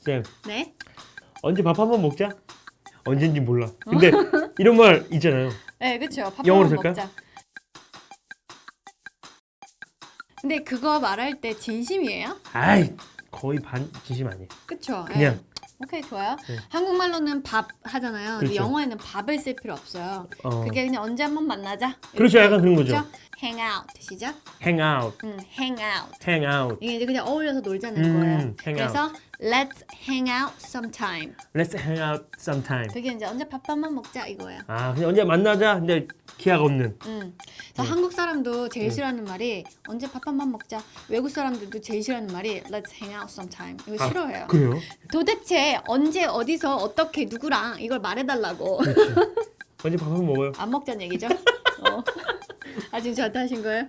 쌤 네. 언제 밥 한번 먹자? 언젠지 몰라. 근데 이런 말 있잖아요. 네, 그렇죠. 밥 영어로 한번 쓸까요? 먹자. 근데 그거 말할 때 진심이에요? 아이 거의 반 진심 아니에요. 그쵸? 그냥. 네. 오케이 좋아요. 네. 한국말로는 밥 하잖아요. 근데 그렇죠. 영어에는 밥을 쓸 필요 없어요. 어. 그게 그냥 언제 한번 만나자. 그렇죠, 약간 그런 거죠. 그렇죠? Hang out 시작. hang out, 음, hang out. hang out. 이게 이제 그냥 어울려서 놀자는 음, 거예요. hang 그래서 let's hang out sometime. Let's hang out sometime. 그게 이제 언제 밥 한번 먹자 이거예요. 아 그냥 언제 만나자. 근데 기약 없는. 음. 자, 네. 한국 사람도 제일 싫어하는 말이 언제 밥 한번 먹자. 외국 사람들도 제일 싫어하는 말이 let's hang out sometime. 이거 아, 싫어해요. 그래요? 도대체 언제 어디서 어떻게 누구랑 이걸 말해달라고 언제 밥한번 먹어요? 안 먹자는 얘기죠? 어. 아 지금 저한테 하신 거예요?